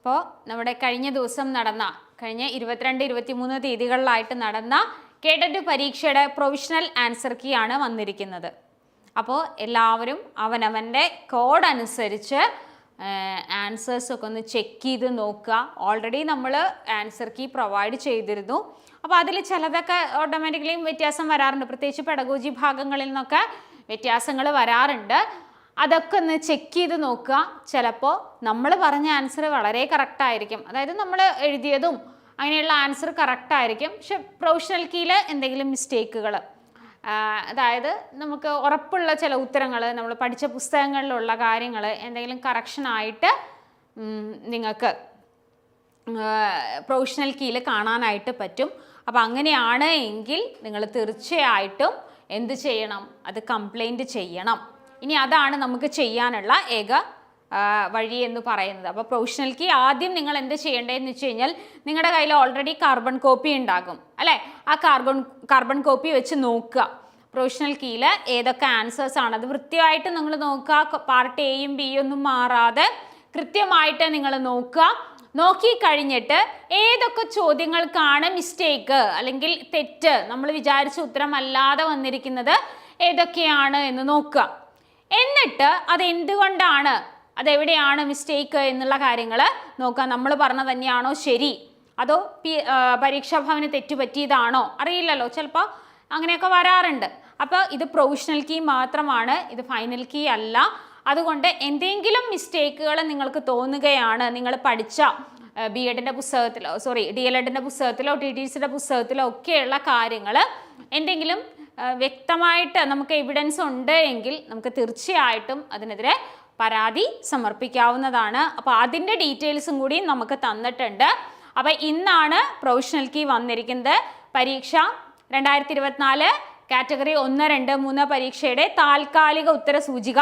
അപ്പോൾ നമ്മുടെ കഴിഞ്ഞ ദിവസം നടന്ന കഴിഞ്ഞ ഇരുപത്തിരണ്ട് ഇരുപത്തിമൂന്ന് തീയതികളിലായിട്ട് നടന്ന കേഡറ്റ് പരീക്ഷയുടെ പ്രൊവിഷണൽ ആൻസർ കീ ആണ് വന്നിരിക്കുന്നത്. അപ്പോൾ എല്ലാവരും അവനവന്റെ കോഡ് അനുസരിച്ച് ആൻസേഴ്സൊക്കെ ഒന്ന് ചെക്ക് ചെയ്ത് നോക്കുക. ഓൾറെഡി നമ്മൾ ആൻസർ കീ പ്രൊവൈഡ് ചെയ്തിരുന്നു. അപ്പോൾ അതിൽ ചിലതൊക്കെ ഓട്ടോമാറ്റിക്കലിയും വ്യത്യാസം വരാറുണ്ട്. പ്രത്യേകിച്ച് പെടഗോജി ഭാഗങ്ങളിൽ നിന്നൊക്കെ വ്യത്യാസങ്ങൾ വരാറുണ്ട്. അതൊക്കെ ഒന്ന് ചെക്ക് ചെയ്ത് നോക്കുക. ചിലപ്പോൾ നമ്മൾ പറഞ്ഞ ആൻസർ വളരെ കറക്റ്റ് ആയിരിക്കും. അതായത് നമ്മൾ എഴുതിയതും അങ്ങനെയുള്ള ആൻസർ കറക്റ്റ് ആയിരിക്കും. പക്ഷെ പ്രൊഫഷണൽ കീയിൽ എന്തെങ്കിലും മിസ്റ്റേക്കുകൾ അതായത് നമുക്ക് ഉറപ്പുള്ള ചില ഉത്തരങ്ങൾ നമ്മൾ പഠിച്ച പുസ്തകങ്ങളിലുള്ള കാര്യങ്ങൾ എന്തെങ്കിലും കറക്ഷനായിട്ട് നിങ്ങൾക്ക് പ്രൊഫഷണൽ കീയിൽ കാണാനായിട്ട് പറ്റും. അപ്പോൾ അങ്ങനെയാണ് എങ്കിൽ നിങ്ങൾ തീർച്ചയായിട്ടും എന്ത് ചെയ്യണം? അത് കംപ്ലൈന്റ് ചെയ്യണം. ഇനി അതാണ് നമുക്ക് ചെയ്യാനുള്ള ഏക വഴി എന്ന് പറയുന്നത്. അപ്പോൾ പ്രൊഫഷണൽ കീ ആദ്യം നിങ്ങൾ എന്ത് ചെയ്യേണ്ടതെന്ന് വെച്ച് കഴിഞ്ഞാൽ നിങ്ങളുടെ കയ്യിൽ ഓൾറെഡി കാർബൺ കോപ്പി ഉണ്ടാകും അല്ലേ? ആ കാർബൺ കാർബൺ കോപ്പി വെച്ച് നോക്കുക. പ്രൊഫഷണൽ കീയിൽ ഏതൊക്കെ ആൻസേഴ്സ് ആണ്. അത് വൃത്തിയായിട്ട് നിങ്ങൾ നോക്കുക. പാർട്ട് എയും ബിയും ഒന്നും മാറാതെ കൃത്യമായിട്ട് നിങ്ങൾ നോക്കുക. നോക്കി കഴിഞ്ഞിട്ട് ഏതൊക്കെ ചോദ്യങ്ങൾക്കാണ് മിസ്റ്റേക്ക് അല്ലെങ്കിൽ തെറ്റ് നമ്മൾ വിചാരിച്ച ഉത്തരം അല്ലാതെ വന്നിരിക്കുന്നത് ഏതൊക്കെയാണ് എന്ന് നോക്കുക. എന്നിട്ട് അത് എന്തുകൊണ്ടാണ്? അതെവിടെയാണ് മിസ്റ്റേക്ക് എന്നുള്ള കാര്യങ്ങൾ നോക്കുക നമ്മൾ പറഞ്ഞ തന്നെയാണോ ശരി? അതോ പരീക്ഷാഭവന് തെറ്റുപറ്റിയതാണോ അറിയില്ലല്ലോ. ചിലപ്പോൾ അങ്ങനെയൊക്കെ വരാറുണ്ട്. അപ്പോൾ ഇത് പ്രൊവിഷണൽ കീ മാത്രമാണ്. ഇത് ഫൈനൽ കീ അല്ല. അതുകൊണ്ട് എന്തെങ്കിലും മിസ്റ്റേക്കുകൾ നിങ്ങൾക്ക് തോന്നുകയാണ്. നിങ്ങൾ പഠിച്ച ബി എഡിന്റെ പുസ്തകത്തിലോ സോറി ഡി എൽ എഡിന്റെ പുസ്തകത്തിലോ ടി ടി സിയുടെ പുസ്തകത്തിലോ ഒക്കെയുള്ള കാര്യങ്ങൾ എന്തെങ്കിലും വ്യക്തമായിട്ട് നമുക്ക് എവിഡൻസ് ഉണ്ട് എങ്കിൽ നമുക്ക് തീർച്ചയായിട്ടും അതിനെതിരെ പരാതി സമർപ്പിക്കാവുന്നതാണ്. അപ്പോൾ അതിന്റെ ഡീറ്റെയിൽസും കൂടി നമുക്ക് തന്നിട്ടുണ്ട്. അപ്പോൾ ഇന്നാണ് പ്രൊവിഷണൽ കീ വന്നിരിക്കുന്നത്. പരീക്ഷ രണ്ടായിരത്തി ഇരുപത്തിനാല് കാറ്റഗറി ഒന്ന് രണ്ട് മൂന്ന് പരീക്ഷയുടെ താൽക്കാലിക ഉത്തര സൂചിക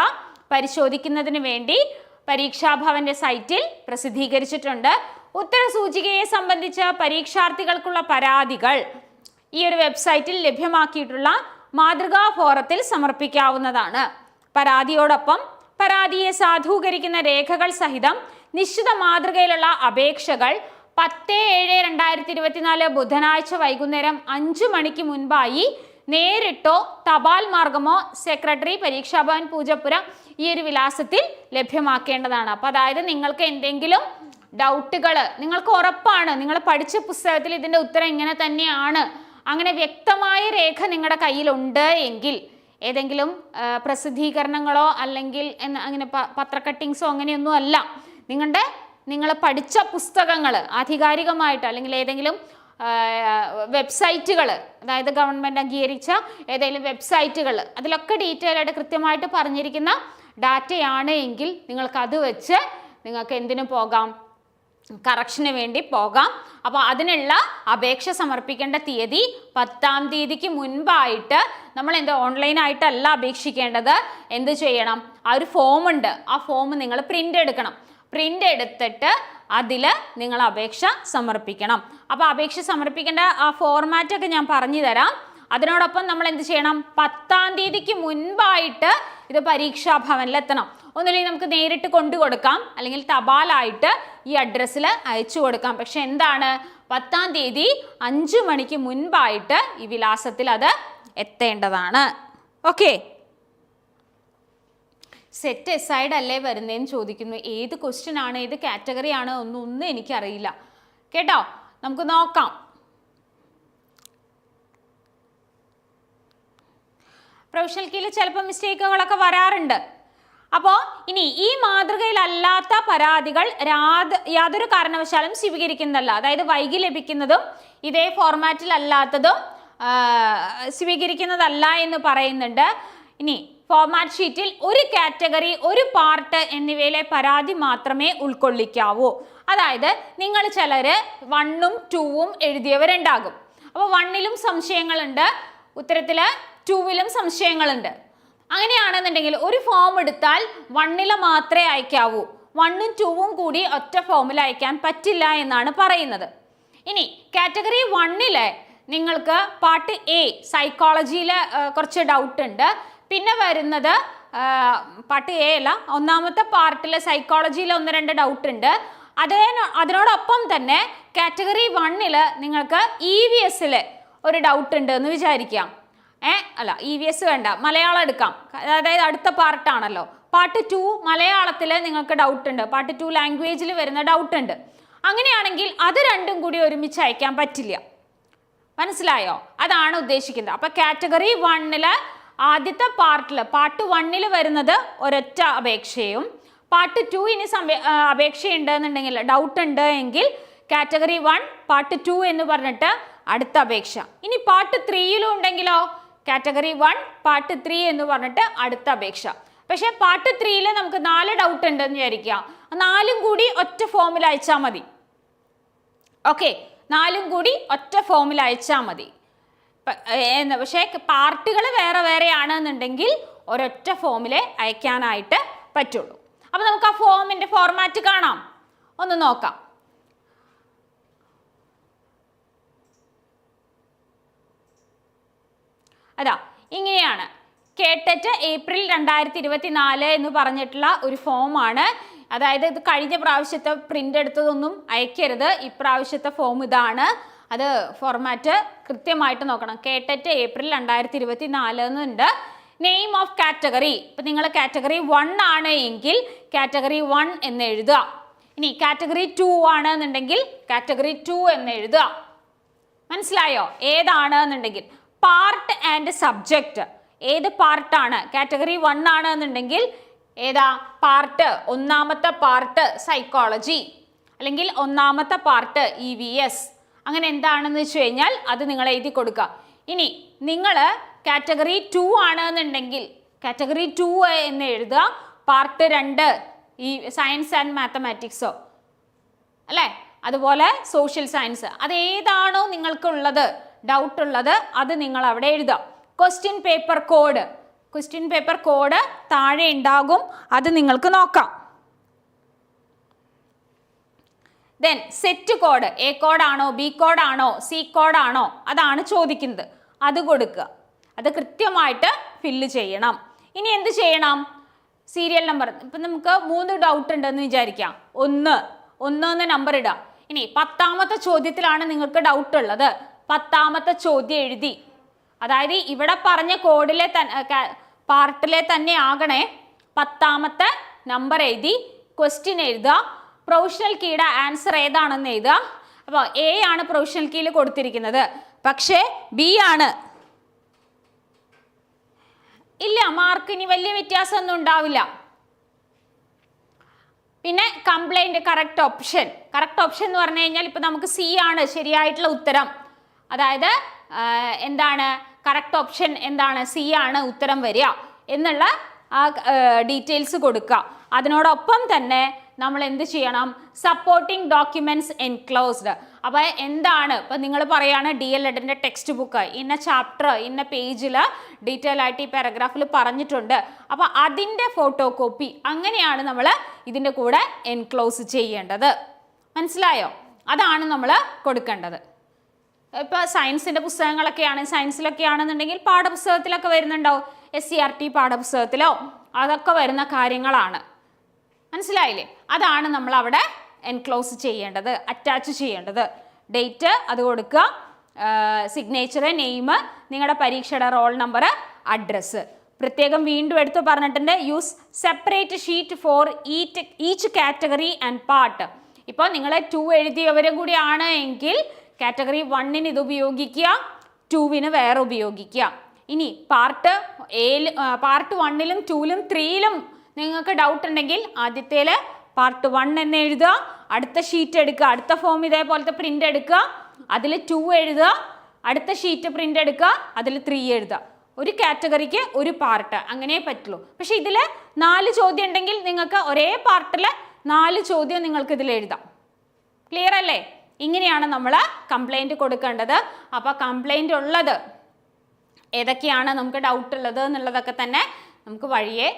പരിശോധിക്കുന്നതിന് വേണ്ടി പരീക്ഷാഭവന്റെ സൈറ്റിൽ പ്രസിദ്ധീകരിച്ചിട്ടുണ്ട്. ഉത്തര സൂചികയെ സംബന്ധിച്ച പരീക്ഷാർത്ഥികൾക്കുള്ള പരാതികൾ ഈ ഒരു വെബ്സൈറ്റിൽ ലഭ്യമാക്കിയിട്ടുള്ള മാതൃകാ ഫോറത്തിൽ സമർപ്പിക്കാവുന്നതാണ്. പരാതിയോടൊപ്പം പരാതിയെ സാധൂകരിക്കുന്ന രേഖകൾ സഹിതം നിശ്ചിത മാതൃകയിലുള്ള അപേക്ഷകൾ പത്ത് ഏഴ് രണ്ടായിരത്തി ഇരുപത്തിനാല് ബുധനാഴ്ച വൈകുന്നേരം അഞ്ചു മണിക്ക് മുൻപായി നേരിട്ടോ തപാൽ മാർഗമോ സെക്രട്ടറി പരീക്ഷാഭവൻ പൂജപ്പുര ഈ ഒരു വിലാസത്തിൽ ലഭ്യമാക്കേണ്ടതാണ്. അപ്പോൾ അതായത് നിങ്ങൾക്ക് എന്തെങ്കിലും ഡൗട്ടുകൾ നിങ്ങൾക്ക് ഉറപ്പാണ് നിങ്ങൾ പഠിച്ച പുസ്തകത്തിൽ ഇതിന്റെ ഉത്തരം ഇങ്ങനെ തന്നെയാണ് അങ്ങനെ വ്യക്തമായ രേഖ നിങ്ങളുടെ കയ്യിലുണ്ട് എങ്കിൽ ഏതെങ്കിലും പ്രസിദ്ധീകരണങ്ങളോ അല്ലെങ്കിൽ അങ്ങനെ പത്ര പത്രക്കട്ടിങ്സോ അങ്ങനെയൊന്നും അല്ല. നിങ്ങളുടെ നിങ്ങൾ പഠിച്ച പുസ്തകങ്ങൾ ആധികാരികമായിട്ട് അല്ലെങ്കിൽ ഏതെങ്കിലും വെബ്സൈറ്റുകൾ അതായത് ഗവൺമെന്റ് അംഗീകരിച്ച ഏതെങ്കിലും വെബ്സൈറ്റുകൾ അതിലൊക്കെ ഡീറ്റെയിൽ ആയിട്ട് കൃത്യമായിട്ട് പറഞ്ഞിരിക്കുന്ന ഡാറ്റയാണ് എങ്കിൽ നിങ്ങൾക്ക് അത് വെച്ച് നിങ്ങൾക്ക് എന്തിനു പോകാം? കറക്ഷന് വേണ്ടി പോകാം. അപ്പോൾ അതിനുള്ള അപേക്ഷ സമർപ്പിക്കേണ്ട തീയതി പത്താം തീയതിക്ക് മുൻപായിട്ട് നമ്മൾ എന്ത് ഓൺലൈനായിട്ടല്ല അപേക്ഷിക്കേണ്ടത്. എന്ത് ചെയ്യണം? ആ ഒരു ഫോം ഉണ്ട് ആ ഫോം നിങ്ങൾ പ്രിന്റ് എടുക്കണം. പ്രിന്റ് എടുത്തിട്ട് അതിൽ നിങ്ങൾ അപേക്ഷ സമർപ്പിക്കണം. അപ്പോൾ അപേക്ഷ സമർപ്പിക്കേണ്ട ആ ഫോർമാറ്റൊക്കെ ഞാൻ പറഞ്ഞു തരാം. അതിനോടൊപ്പം നമ്മൾ എന്ത് ചെയ്യണം? പത്താം തീയതിക്ക് മുൻപായിട്ട് ഇത് പരീക്ഷാ ഭവനിലെത്തണം. ഒന്നുമില്ലെങ്കിൽ നമുക്ക് നേരിട്ട് കൊണ്ടു കൊടുക്കാം അല്ലെങ്കിൽ തപാലായിട്ട് ഈ അഡ്രസ്സിൽ അയച്ചു കൊടുക്കാം. പക്ഷെ എന്താണ്? പത്താം തീയതി അഞ്ച് മണിക്ക് മുൻപായിട്ട് ഈ വിലാസത്തിൽ അത് എത്തേണ്ടതാണ്. ഓക്കെ സെറ്റ് എസൈഡ് അല്ലേ വരുന്നതെന്ന് ചോദിക്കുന്നു. ഏത് ക്വസ്റ്റ്യൻ ആണ്? ഏത് കാറ്റഗറി ആണ്? ഒന്നും ഒന്നും എനിക്കറിയില്ല. കേട്ടോ? നമുക്ക് നോക്കാം. പ്രൊഫഷണൽ കീയിൽ ചിലപ്പോൾ മിസ്റ്റേക്കുകളൊക്കെ വരാറുണ്ട്. അപ്പോൾ ഇനി ഈ മാതൃകയിലല്ലാത്ത പരാതികൾ രാത് യാതൊരു കാരണവശാലും സ്വീകരിക്കുന്നതല്ല. അതായത് വൈകി ലഭിക്കുന്നതും ഇതേ ഫോർമാറ്റിൽ അല്ലാത്തതും സ്വീകരിക്കുന്നതല്ല എന്ന് പറയുന്നുണ്ട്. ഇനി ഫോർമാറ്റ് ഷീറ്റിൽ ഒരു കാറ്റഗറി ഒരു പാർട്ട് എന്നിവയിലെ പരാതി മാത്രമേ ഉൾക്കൊള്ളിക്കാവൂ. അതായത് നിങ്ങൾ ചിലർ വണ്ണും ടൂവും എഴുതിയവരുണ്ടാകും. അപ്പോൾ വണ്ണിലും സംശയങ്ങളുണ്ട് ഉത്തരത്തിൽ ടൂവിലും സംശയങ്ങളുണ്ട്. അങ്ങനെയാണെന്നുണ്ടെങ്കിൽ ഒരു ഫോം എടുത്താൽ വണ്ണില മാത്രമേ അയക്കാവൂ. വണ്ണും ടൂവും കൂടി ഒറ്റ ഫോമിൽ അയക്കാൻ പറ്റില്ല എന്നാണ് പറയുന്നത്. ഇനി കാറ്റഗറി വണ്ണിൽ നിങ്ങൾക്ക് പാർട്ട് എ സൈക്കോളജിയിൽ കുറച്ച് ഡൗട്ട് ഉണ്ട്. പിന്നെ വരുന്നത് പാർട്ട് എ അല്ല ഒന്നാമത്തെ പാർട്ടിൽ സൈക്കോളജിയിൽ ഒന്ന് രണ്ട് ഡൗട്ട് ഉണ്ട്. അതേ അതിനോടൊപ്പം തന്നെ കാറ്റഗറി വണ്ണിൽ നിങ്ങൾക്ക് ഇ വി എസിൽ ഒരു ഡൗട്ട് ഉണ്ട് എന്ന് വിചാരിക്കാം. ഏ? അല്ല ഇ വി എസ് വേണ്ട. മലയാളം എടുക്കാം. അതായത് അടുത്ത പാർട്ടാണല്ലോ. പാർട്ട് ടു മലയാളത്തിൽ നിങ്ങൾക്ക് ഡൗട്ട് ഉണ്ട് പാർട്ട് ടു ലാംഗ്വേജിൽ വരുന്ന ഡൗട്ട് ഉണ്ട് അങ്ങനെയാണെങ്കിൽ അത് രണ്ടും കൂടി ഒരുമിച്ച് അയക്കാൻ പറ്റില്ല. മനസ്സിലായോ? അതാണ് ഉദ്ദേശിക്കുന്നത്. അപ്പം കാറ്റഗറി വണ്ണിൽ ആദ്യത്തെ പാർട്ടിൽ പാർട്ട് വണ്ണിൽ വരുന്നത് ഒരൊറ്റ അപേക്ഷയും പാർട്ട് ടു ഇനി അപേക്ഷയുണ്ട് എന്നുണ്ടെങ്കിൽ ഡൗട്ട് ഉണ്ട് എങ്കിൽ കാറ്റഗറി വൺ പാർട്ട് ടു എന്ന് പറഞ്ഞിട്ട് അടുത്ത അപേക്ഷ. ഇനി പാർട്ട് ത്രീയിലും ഉണ്ടെങ്കിലോ? കാറ്റഗറി വൺ പാർട്ട് ത്രീ എന്ന് പറഞ്ഞിട്ട് അടുത്ത അപേക്ഷ. പക്ഷേ പാർട്ട് ത്രീയിൽ നമുക്ക് നാല് ഡൗട്ട് ഉണ്ടെന്ന് വിചാരിക്കുക. നാലും കൂടി ഒറ്റ ഫോമിൽ അയച്ചാൽ മതി. ഓക്കെ നാലും കൂടി ഒറ്റ ഫോമിൽ അയച്ചാൽ മതി. പക്ഷേ പാർട്ടുകൾ വേറെ വേറെ ആണെന്നുണ്ടെങ്കിൽ ഒരൊറ്റ ഫോമിൽ അയക്കാനായിട്ട് പറ്റുള്ളൂ. അപ്പോൾ നമുക്ക് ആ ഫോമിന്റെ ഫോർമാറ്റ് കാണാം. ഒന്ന് നോക്കാം. അതാ ഇങ്ങനെയാണ്. കേട്ടറ്റ് ഏപ്രിൽ രണ്ടായിരത്തി ഇരുപത്തി നാല് എന്ന് പറഞ്ഞിട്ടുള്ള ഒരു ഫോമാണ്. അതായത് ഇത് കഴിഞ്ഞ പ്രാവശ്യത്തെ പ്രിന്റ് എടുത്തതൊന്നും അയക്കരുത്. ഇപ്രാവശ്യത്തെ ഫോം ഇതാണ്. അത് ഫോർമാറ്റ് കൃത്യമായിട്ട് നോക്കണം. കേട്ടറ്റ് ഏപ്രിൽ രണ്ടായിരത്തി ഇരുപത്തി നാല് എന്നുണ്ട്. നെയിം ഓഫ് കാറ്റഗറി ഇപ്പം നിങ്ങൾ കാറ്റഗറി വൺ ആണ് എങ്കിൽ കാറ്റഗറി വൺ എന്ന് എഴുതുക. ഇനി കാറ്റഗറി ടു ആണ് എന്നുണ്ടെങ്കിൽ കാറ്റഗറി ടു എന്ന് എഴുതുക. മനസ്സിലായോ? ഏതാണ് എന്നുണ്ടെങ്കിൽ പാർട്ട് ആൻഡ് സബ്ജക്റ്റ് ഏത് പാർട്ടാണ് കാറ്റഗറി വൺ ആണ് എന്നുണ്ടെങ്കിൽ ഏതാ? പാർട്ട് ഒന്നാമത്തെ പാർട്ട് സൈക്കോളജി അല്ലെങ്കിൽ ഒന്നാമത്തെ പാർട്ട് ഇ വി എസ് അങ്ങനെ എന്താണെന്ന് വെച്ച് കഴിഞ്ഞാൽ അത് നിങ്ങൾ എഴുതി കൊടുക്കുക. ഇനി നിങ്ങൾ കാറ്റഗറി ടു ആണ് എന്നുണ്ടെങ്കിൽ കാറ്റഗറി ടു എന്ന് എഴുതുക. പാർട്ട് രണ്ട് ഈ സയൻസ് ആൻഡ് മാത്തമാറ്റിക്സോ അല്ലേ? അതുപോലെ സോഷ്യൽ സയൻസ് അത് ഏതാണോ നിങ്ങൾക്കുള്ളത്. ഡൗട്ട് ഉള്ളത് അത് നിങ്ങൾ അവിടെ എഴുതാം question paper code question paper code താഴെ ഉണ്ടാകും. അത് നിങ്ങൾക്ക് നോക്കാം. ദെൻ സെറ്റ് കോഡ് എ കോഡാണോ ബി കോഡാണോ സി കോഡാണോ അതാണ് ചോദിക്കുന്നത്. അത് കൊടുക്കുക. അത് കൃത്യമായിട്ട് ഫില്ല് ചെയ്യണം. ഇനി എന്ത് ചെയ്യണം? സീരിയൽ നമ്പർ ഇപ്പം നമുക്ക് മൂന്ന് ഡൗട്ട് ഉണ്ടെന്ന് വിചാരിക്കാം. ഒന്ന്. ഒന്ന് നമ്പർ ഇടാം ഇനി പത്താമത്തെ ചോദ്യത്തിലാണ് നിങ്ങൾക്ക് ഡൗട്ട് ഉള്ളത്. പത്താമത്തെ ചോദ്യം എഴുതി. അതായത് ഇവിടെ പറഞ്ഞ കോഡിലെ പാർട്ടിലെ തന്നെ ആകണേ. പത്താമത്തെ നമ്പർ എഴുതി. ക്വസ്റ്റ്യൻ എഴുതുക. പ്രൊഫഷണൽ കീയുടെ ആൻസർ ഏതാണെന്ന് എഴുതുക. അപ്പോൾ എ ആണ് പ്രൊഫഷണൽ കീയിൽ കൊടുത്തിരിക്കുന്നത്. പക്ഷേ ബി ആണ്. ഇല്ല മാർക്കിന് വലിയ വ്യത്യാസമൊന്നും ഉണ്ടാവില്ല. പിന്നെ complaint correct option correct option എന്ന് പറഞ്ഞു കഴിഞ്ഞാൽ ഇപ്പം നമുക്ക് സി ആണ് ശരിയായിട്ടുള്ള ഉത്തരം. അതായത് എന്താണ് കറക്റ്റ് ഓപ്ഷൻ എന്താണ് സി ആണ് ഉത്തരം വരിക എന്നുള്ള ആ ഡീറ്റെയിൽസ് കൊടുക്കുക. അതിനോടൊപ്പം തന്നെ നമ്മൾ എന്ത് ചെയ്യണം? സപ്പോർട്ടിംഗ് ഡോക്യുമെന്റ്സ് എൻക്ലോസ്ഡ് അപ്പോൾ എന്താണ്? ഇപ്പം നിങ്ങൾ പറയുകയാണ് ഡി എൽ എഡിന്റെ ടെക്സ്റ്റ് ബുക്ക് ഇന്ന ചാപ്റ്റർ ഇന്ന പേജിൽ ഡീറ്റെയിൽ ആയിട്ട് ഈ പാരഗ്രാഫിൽ പറഞ്ഞിട്ടുണ്ട്. അപ്പോൾ അതിന്റെ ഫോട്ടോ കോപ്പി അങ്ങനെയാണ് നമ്മൾ ഇതിന്റെ കൂടെ എൻക്ലോസ് ചെയ്യേണ്ടത്. മനസ്സിലായോ? അതാണ് നമ്മൾ കൊടുക്കേണ്ടത്. ഇപ്പോൾ സയൻസിന്റെ പുസ്തകങ്ങളൊക്കെയാണ്. സയൻസിലൊക്കെ ആണെന്നുണ്ടെങ്കിൽ പാഠപുസ്തകത്തിലൊക്കെ വരുന്നുണ്ടാവും. എസ് സി ആർ ടി പാഠപുസ്തകത്തിലോ? അതൊക്കെ വരുന്ന കാര്യങ്ങളാണ്. മനസ്സിലായില്ലേ? അതാണ് നമ്മൾ അവിടെ എൻക്ലോസ് ചെയ്യേണ്ടത് അറ്റാച്ച് ചെയ്യേണ്ടത്. ഡേറ്റ് അത് കൊടുക്കുക. സിഗ്നേച്ചർ നെയിം നിങ്ങളുടെ പരീക്ഷയുടെ റോൾ നമ്പർ അഡ്രസ്സ് പ്രത്യേകം വീണ്ടും എടുത്ത് പറഞ്ഞിട്ടുണ്ട്. Use separate sheet for eat each category and part ഇപ്പോൾ നിങ്ങൾ ടു എഴുതിയവരും കൂടി ആണ് എങ്കിൽ കാറ്റഗറി വണ്ണിന് ഇത് ഉപയോഗിക്കുക ടുവിന് വേറെ ഉപയോഗിക്കുക. ഇനി പാർട്ട് എയിൽ പാർട്ട് വണ്ണിലും ടുവിലും ത്രീയിലും നിങ്ങൾക്ക് ഡൗട്ട് ഉണ്ടെങ്കിൽ ആദ്യത്തേൽ പാർട്ട് വൺ എന്ന് എഴുതുക അടുത്ത ഷീറ്റ് എടുക്കുക. അടുത്ത ഫോം ഇതേപോലത്തെ പ്രിന്റ് എടുക്കുക അതിൽ ടു എഴുതുക അടുത്ത ഷീറ്റ് പ്രിന്റ് എടുക്കുക അതിൽ ത്രീ എഴുതുക. ഒരു കാറ്റഗറിക്ക് ഒരു പാർട്ട് അങ്ങനെ പറ്റുള്ളൂ. പക്ഷെ ഇതിൽ നാല് ചോദ്യം ഉണ്ടെങ്കിൽ നിങ്ങൾക്ക് ഒരേ പാർട്ടിൽ നാല് ചോദ്യം നിങ്ങൾക്ക് ഇതിൽ എഴുതാം. ക്ലിയർ അല്ലേ? ഇങ്ങനെയാണ് നമ്മൾ കംപ്ലൈന്റ് കൊടുക്കേണ്ടത്. അപ്പോൾ കംപ്ലൈന്റ് ഉള്ളത് ഏതൊക്കെയാണ് നമുക്ക് ഡൗട്ട് ഉള്ളത് എന്നുള്ളതൊക്കെ തന്നെ നമുക്ക് വഴിയെ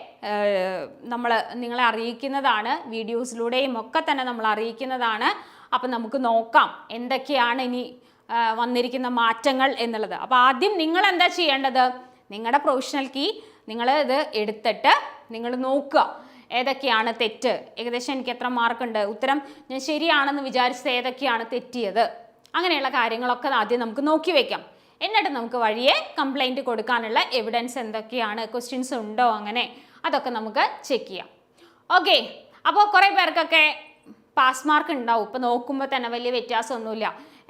നമ്മൾ നിങ്ങളെ അറിയിക്കുന്നതാണ്. വീഡിയോസിലൂടെയും ഒക്കെ തന്നെ നമ്മൾ അറിയിക്കുന്നതാണ്. അപ്പം നമുക്ക് നോക്കാം എന്തൊക്കെയാണ് ഇനി വന്നിരിക്കുന്ന മാറ്റങ്ങൾ എന്നുള്ളത്. അപ്പോൾ ആദ്യം നിങ്ങൾ എന്താ ചെയ്യേണ്ടത്? നിങ്ങളുടെ പ്രൊഫഷണൽ കീ നിങ്ങൾ ഇത് എടുത്തിട്ട് നിങ്ങൾ നോക്കുക. ഏതൊക്കെയാണ് തെറ്റ്? ഏകദേശം എനിക്ക് എത്ര മാർക്കുണ്ട്? ഉത്തരം ഞാൻ ശരിയാണെന്ന് വിചാരിച്ചത് ഏതൊക്കെയാണ് തെറ്റിയത്? അങ്ങനെയുള്ള കാര്യങ്ങളൊക്കെ ആദ്യം നമുക്ക് നോക്കി വെക്കാം. എന്നിട്ട് നമുക്ക് വഴിയെ കംപ്ലൈന്റ് കൊടുക്കാനുള്ള എവിഡൻസ് എന്തൊക്കെയാണ്? ക്വസ്റ്റ്യൻസ് ഉണ്ടോ അങ്ങനെ? അതൊക്കെ നമുക്ക് ചെക്ക് ചെയ്യാം. ഓക്കെ അപ്പോൾ കുറേ പേർക്കൊക്കെ പാസ് മാർക്ക് ഉണ്ടാവും. ഇപ്പോൾ നോക്കുമ്പോൾ തന്നെ വലിയ വ്യത്യാസമൊന്നുമില്ല.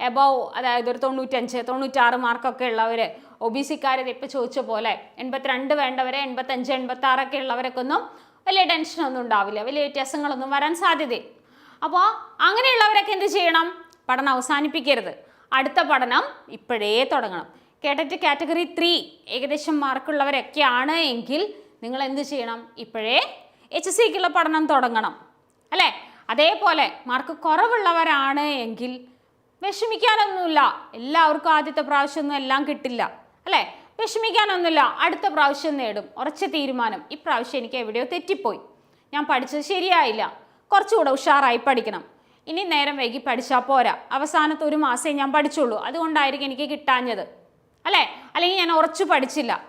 എബോവ് അതായത് ഒരു തൊണ്ണൂറ്റഞ്ച് തൊണ്ണൂറ്റാറ് മാർക്കൊക്കെ ഉള്ളവർ ഒ ബി സിക്കാരത് ഇപ്പോൾ ചോദിച്ച പോലെ എൺപത്തിരണ്ട് വേണ്ടവരെ എൺപത്തഞ്ച് എൺപത്താറൊക്കെ ഉള്ളവരൊക്കെ ഒന്നും വലിയ ടെൻഷനൊന്നും ഉണ്ടാവില്ല. വലിയ വ്യത്യാസങ്ങളൊന്നും വരാൻ സാധ്യതയില്ല. അപ്പോൾ അങ്ങനെയുള്ളവരൊക്കെ എന്ത് ചെയ്യണം? പഠനം അവസാനിപ്പിക്കരുത്. അടുത്ത പഠനം ഇപ്പോഴേ തുടങ്ങണം. കേട്ടറ്റ് കാറ്റഗറി ത്രീ ഏകദേശം മാർക്കുള്ളവരൊക്കെയാണ് എങ്കിൽ നിങ്ങൾ എന്ത് ചെയ്യണം? ഇപ്പോഴേ എച്ച് സിക്കുള്ള പഠനം തുടങ്ങണം. അല്ലേ? അതേപോലെ മാർക്ക് കുറവുള്ളവരാണ് എങ്കിൽ വിഷമിക്കാനൊന്നുമില്ല. എല്ലാവർക്കും ആദ്യത്തെ പ്രാവശ്യമൊന്നും എല്ലാം കിട്ടില്ല. അല്ലേ? വിഷമിക്കാനൊന്നുമില്ല. അടുത്ത പ്രാവശ്യം നേടും. ഉറച്ച തീരുമാനം. ഇപ്രാവശ്യം എനിക്ക് എവിടെയോ തെറ്റിപ്പോയി. ഞാൻ പഠിച്ചത് ശരിയായില്ല. കുറച്ചുകൂടെ ഉഷാറായി പഠിക്കണം. ഇനി നേരം വൈകി പഠിച്ചാൽ പോരാ. അവസാനത്തെ ഒരു മാസമേ ഞാൻ പഠിച്ചുള്ളൂ. അതുകൊണ്ടായിരിക്കും എനിക്ക് കിട്ടാഞ്ഞത്. അല്ലേ? അല്ലെങ്കിൽ ഞാൻ ഉറച്ചു പഠിച്ചില്ല.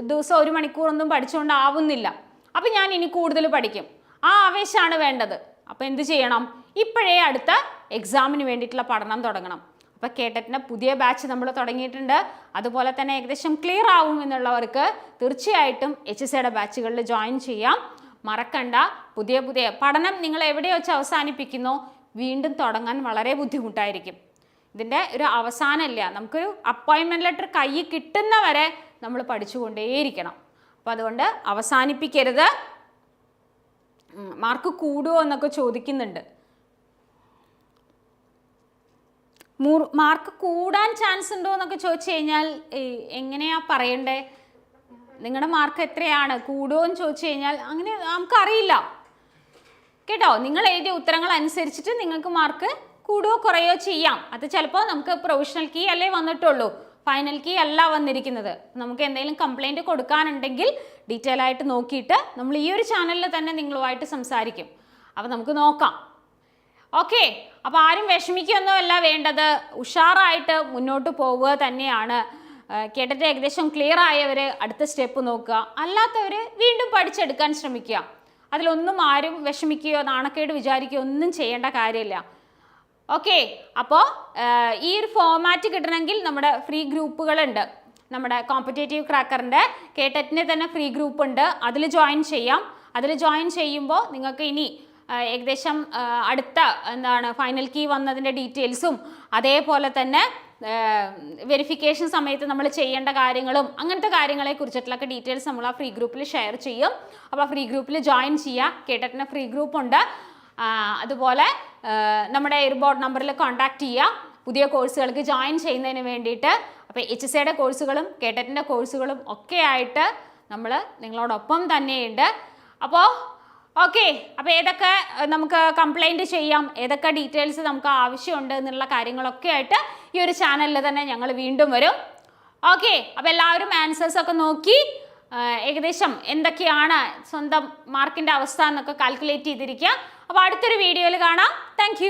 ദിവസം ഒരു മണിക്കൂറൊന്നും പഠിച്ചുകൊണ്ടാവുന്നില്ല. അപ്പം ഞാൻ ഇനി കൂടുതൽ പഠിക്കും. ആ ആവേശമാണ് വേണ്ടത്. അപ്പോൾ എന്ത് ചെയ്യണം? ഇപ്പോഴേ അടുത്ത എക്സാമിന് വേണ്ടിയിട്ടുള്ള പഠനം തുടങ്ങണം. അപ്പോൾ കേട്ടറ്റിന്റെ പുതിയ ബാച്ച് നമ്മൾ തുടങ്ങിയിട്ടുണ്ട്. അതുപോലെ തന്നെ ഏകദേശം ക്ലിയർ ആവും എന്നുള്ളവർക്ക് തീർച്ചയായിട്ടും എച്ച് സിയുടെ ബാച്ചുകളിൽ ജോയിൻ ചെയ്യാം. മറക്കണ്ട. പുതിയ പുതിയ പഠനം നിങ്ങൾ എവിടെ വെച്ച് അവസാനിപ്പിക്കുന്നു? വീണ്ടും തുടങ്ങാൻ വളരെ ബുദ്ധിമുട്ടായിരിക്കും. ഇതിന്റെ ഒരു അവസാനമില്ല നമുക്കൊരു അപ്പോയിൻമെന്റ് ലെറ്റർ കയ്യിൽ കിട്ടുന്നവരെ നമ്മൾ പഠിച്ചുകൊണ്ടേയിരിക്കണം. അപ്പോൾ അതുകൊണ്ട് അവസാനിപ്പിക്കരുത്. മാർക്ക് കൂടുമോ എന്നൊക്കെ ചോദിക്കുന്നുണ്ട്. മാർക്ക് കൂടാൻ ചാൻസ് ഉണ്ടോ എന്നൊക്കെ ചോദിച്ചു കഴിഞ്ഞാൽ എങ്ങനെയാ പറയണ്ടേ? നിങ്ങളുടെ മാർക്ക് എത്രയാണ്? കൂടുമോ എന്ന് ചോദിച്ചു കഴിഞ്ഞാൽ അങ്ങനെ നമുക്കറിയില്ല. കേട്ടോ? നിങ്ങൾ എഴുതിയ ഉത്തരങ്ങൾ അനുസരിച്ചിട്ട് നിങ്ങൾക്ക് മാർക്ക് കൂടുകയോ കുറയോ ചെയ്യാം. അത് ചിലപ്പോൾ നമുക്ക് പ്രൊവിഷണൽ കീ അല്ലേ വന്നിട്ടുള്ളൂ. ഫൈനൽ കീ അല്ല വന്നിരിക്കുന്നത്. നമുക്ക് എന്തെങ്കിലും കംപ്ലൈന്റ് കൊടുക്കാനുണ്ടെങ്കിൽ ഡീറ്റെയിൽ ആയിട്ട് നോക്കിയിട്ട് നമ്മൾ ഈ ഒരു ചാനലിൽ തന്നെ നിങ്ങളുമായിട്ട് സംസാരിക്കും. അപ്പോൾ നമുക്ക് നോക്കാം. ഓക്കെ അപ്പോൾ ആരും വിഷമിക്കൊന്നുമല്ല വേണ്ടത് ഉഷാറായിട്ട് മുന്നോട്ട് പോവുക തന്നെയാണ്. കേട്ടിട്ട് ഏകദേശം ക്ലിയർ ആയവർ അടുത്ത സ്റ്റെപ്പ് നോക്കുക. അല്ലാത്തവർ വീണ്ടും പഠിച്ചെടുക്കാൻ ശ്രമിക്കുക. അതിലൊന്നും ആരും വിഷമിക്കുകയോ നാണക്കേട് വിചാരിക്കുകയോ ഒന്നും ചെയ്യേണ്ട കാര്യമില്ല. ഓക്കെ അപ്പോൾ ഈ ഒരു ഫോമാറ്റ് കിട്ടണമെങ്കിൽ നമ്മുടെ ഫ്രീ ഗ്രൂപ്പുകളുണ്ട് നമ്മുടെ കോമ്പറ്റേറ്റീവ് ക്രാക്കറിന്റെ കേട്ടറ്റിന്റെ തന്നെ ഫ്രീ ഗ്രൂപ്പ് ഉണ്ട്. അതിൽ ജോയിൻ ചെയ്യാം. അതിൽ ജോയിൻ ചെയ്യുമ്പോൾ നിങ്ങൾക്ക് ഇനി ഏകദേശം അടുത്ത എന്താണ് ഫൈനൽ കീ വന്നതിന്റെ ഡീറ്റെയിൽസും അതേപോലെ തന്നെ വെരിഫിക്കേഷൻ സമയത്ത് നമ്മൾ ചെയ്യേണ്ട കാര്യങ്ങളും അങ്ങനത്തെ കാര്യങ്ങളെ കുറിച്ചിട്ടുള്ളൊക്കെ ഡീറ്റെയിൽസ് നമ്മൾ ആ ഫ്രീ ഗ്രൂപ്പിൽ ഷെയർ ചെയ്യും. അപ്പോൾ ആ ഫ്രീ ഗ്രൂപ്പിൽ ജോയിൻ ചെയ്യുക കേട്ടിട്ടിന് ഫ്രീ ഗ്രൂപ്പ് ഉണ്ട്. അതുപോലെ നമ്മുടെ എയർബോർഡ് നമ്പറിൽ കോൺടാക്റ്റ് ചെയ്യുക പുതിയ കോഴ്സുകൾക്ക് ജോയിൻ ചെയ്യുന്നതിന് വേണ്ടിയിട്ട്. അപ്പോൾ എച്ച് സിയുടെ കോഴ്സുകളും കേട്ടറ്റിന്റെ കോഴ്സുകളും ഒക്കെ ആയിട്ട് നമ്മൾ നിങ്ങളോടൊപ്പം തന്നെയുണ്ട്. അപ്പോൾ ഓക്കെ അപ്പോൾ ഏതൊക്കെ നമുക്ക് കംപ്ലൈന്റ് ചെയ്യാം ഏതൊക്കെ ഡീറ്റെയിൽസ് നമുക്ക് ആവശ്യമുണ്ട് എന്നുള്ള കാര്യങ്ങളൊക്കെ ആയിട്ട് ഈ ഒരു ചാനലിൽ തന്നെ ഞങ്ങൾ വീണ്ടും വരും. ഓക്കെ അപ്പോൾ എല്ലാവരും ആൻസേഴ്സ് ഒക്കെ നോക്കി. ഏകദേശം എന്തൊക്കെയാണ് സ്വന്തം മാർക്കിന്റെ അവസ്ഥ എന്നൊക്കെ കാൽക്കുലേറ്റ് ചെയ്തിരിക്കുക. അപ്പോൾ അടുത്തൊരു വീഡിയോയിൽ കാണാം. താങ്ക്